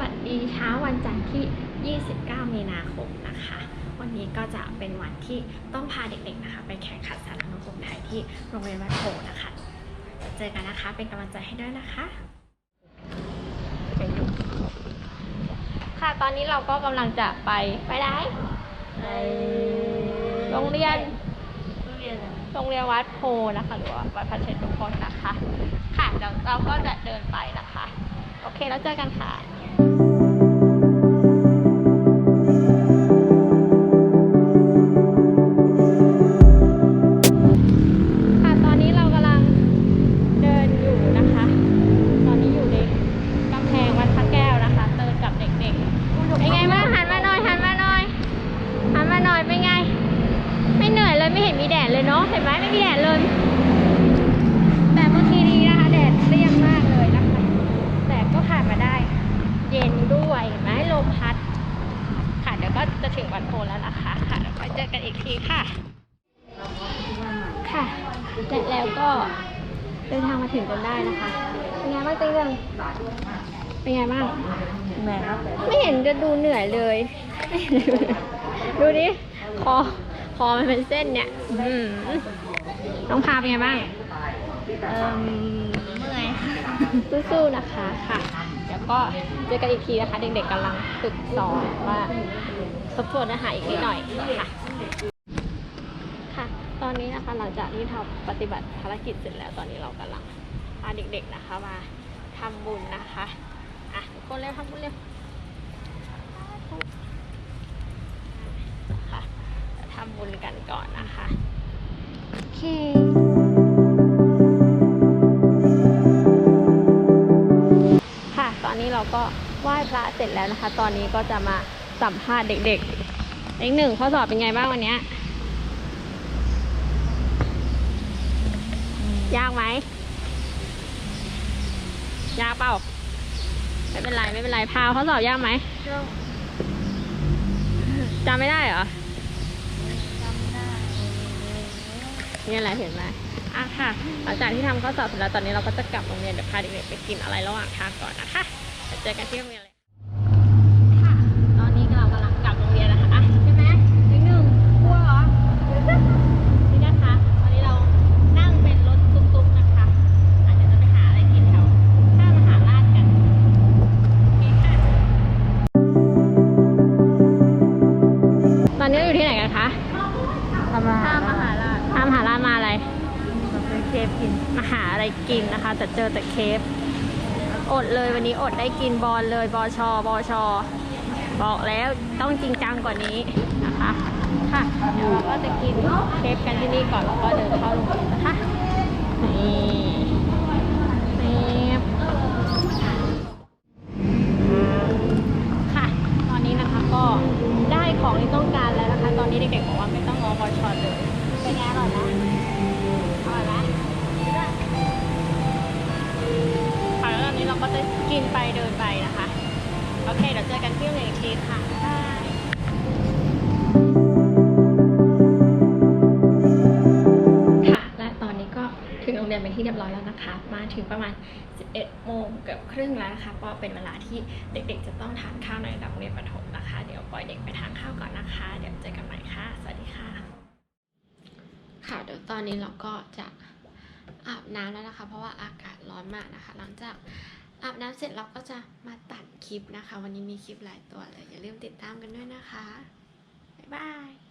วัสดีเช้าวันจันทร์ที่ 29 มีนาคมนะคะ วันนี้ก็จะเป็นวันที่ต้องพาเด็กๆนะคะ ไปแข่งขันสารนุกรมไทยที่โรงเรียนวัดโพนะคะ เจอกันนะคะ เป็นกำลังใจให้ด้วยนะคะ ค่ะตอนนี้เราก็กำลังจะไปไปไหนไปโรงเรียนโรงเรียนอะไรโรงเรียนวัดโพนะคะ หรือว่าวัดพระเชตุพนนะคะ ค่ะเดี๋ยวเราก็จะเดินไปนะคะ โอเค แล้วเจอกันค่ะค่ะ ไม่มีแดดเลย แต่เมื่อกี้นี้นะคะแดดเปรี้ยงมากเลยนะคะ แต่ก็ผ่านมาได้ เย็นด้วยเห็นไหมลมพัด ค่ะเดี๋ยวก็จะถึงวันโพลแล้วนะคะ ค่ะแล้วก็เจอกันอีกทีค่ะ ค่ะและแล้วก็เดินทางมาถึงจนได้นะคะ เป็นไงบ้างเตียงเป็นไงบ้างแม่ครับไม่เห็นจะดูเหนื่อยเลยไม่เห็นดูดูดิคอคอมันเป็นเส้นเนี่ย อืม น้องพาเป็นไงบ้าง เอ่มเมื่อย สู้ๆนะคะค่ะเดี๋ยวก็เจอกันอีกทีนะคะ เด็กๆกำลังฝึกสอนว่าทบทวนเนื้อหาอีกนิดหน่อยค่ะค่ะ ตอนนี้นะคะหลังจากที่ทำปฏิบัติภารกิจเสร็จแล้วตอนนี้เรากำลังพาเด็กๆนะคะมาทำบุญนะคะอะทุกคนเร็วทำบุญเร็วค่ะทำบุญกันก่อนนะคะโอ เคค่ะตอนนี้เราก็ไหว้พระเสร็จแล้วนะคะ ตอนนี้ก็จะมาสัมภาษณ์เด็กๆเด็กหนึ่งข้อสอบเป็นไงบ้างวันเนี้ยยากไหมยากเปล่าไม่เป็นไรไม่เป็นไรพาวข้อสอบยากไหมช่วงจำไม่ได้เหรอ นี่แหละเห็นไหมอะค่ะ หลังจากที่ทำข้อสอบเสร็จแล้วตอนนี้เราก็จะกลับโรงเรียนเดี๋ยวพาเด็กๆไปกินอะไรระหว่างทางก่อนนะคะเดี๋ยวเจอกันที่โรงเรียนเลยค่ะ ตอนนี้เรากำลังกลับโรงเรียนนะคะอะใช่ไหมเด็กหนึ่งกลัวเหรอ นี่นะคะตอนนี้เรานั่งเป็นรถตุ๊กๆนะคะอะเดี๋ยวจะไปหาอะไรกินแถวท่ามหาราชกันโอเคค่ะ ตอนนี้เราอยู่ที่ไหนกันคะทำอาหารท่ามหาราช ท่ามหาราชมาอะไรเราไปเคฟกินมาหาอะไรกินนะคะ แต่เจอแต่เคฟอดเลยวันนี้อดได้กินบอลเลยบอชอบอชอบอกแล้วต้องจริงจังกว่านี้นะคะค่ะเดี๋ยวเราก็จะกินเคฟกันที่นี่ก่อนแล้วก็เดินเข้าโรงเรียนนะคะนี่นี่ค่ะตอนนี้นะคะก็ได้ของที่ต้องการแล้วนะคะ ตอนนี้เด็กๆบอกว่าไม่ต้องรอบอชอเลย เป็นไงอร่อยไหมอร่อยไหมค่ะแล้วตอนนี้เราก็จะกินไปเดินไปนะคะ โอเค เดี๋ยวเจอกันที่โรงเรียนอีกทีค่ะบายค่ะ และตอนนี้ก็ถึงโรงเรียนเป็นที่เรียบร้อยแล้วนะคะ มาถึงประมาณ 11 โมงเกือบครึ่งแล้วนะคะ ก็เป็นเวลาที่เด็กๆ จะต้องทานข้าวในระดับโรงเรียนประถมนะคะ เดี๋ยวปล่อยเด็กไปทานข้าวก่อนนะคะ เดี๋ยวเจอกันใหม่ค่ะ สวัสดีค่ะ ค่ะเดี๋ยวตอนนี้เราก็จะอาบน้ำแล้วนะคะ เพราะว่าอากาศร้อนมากนะคะ หลังจากอาบน้ำเสร็จเราก็จะมาตัดคลิปนะคะ วันนี้มีคลิปหลายตัวเลย อย่าลืมติดตามกันด้วยนะคะ บ๊ายบาย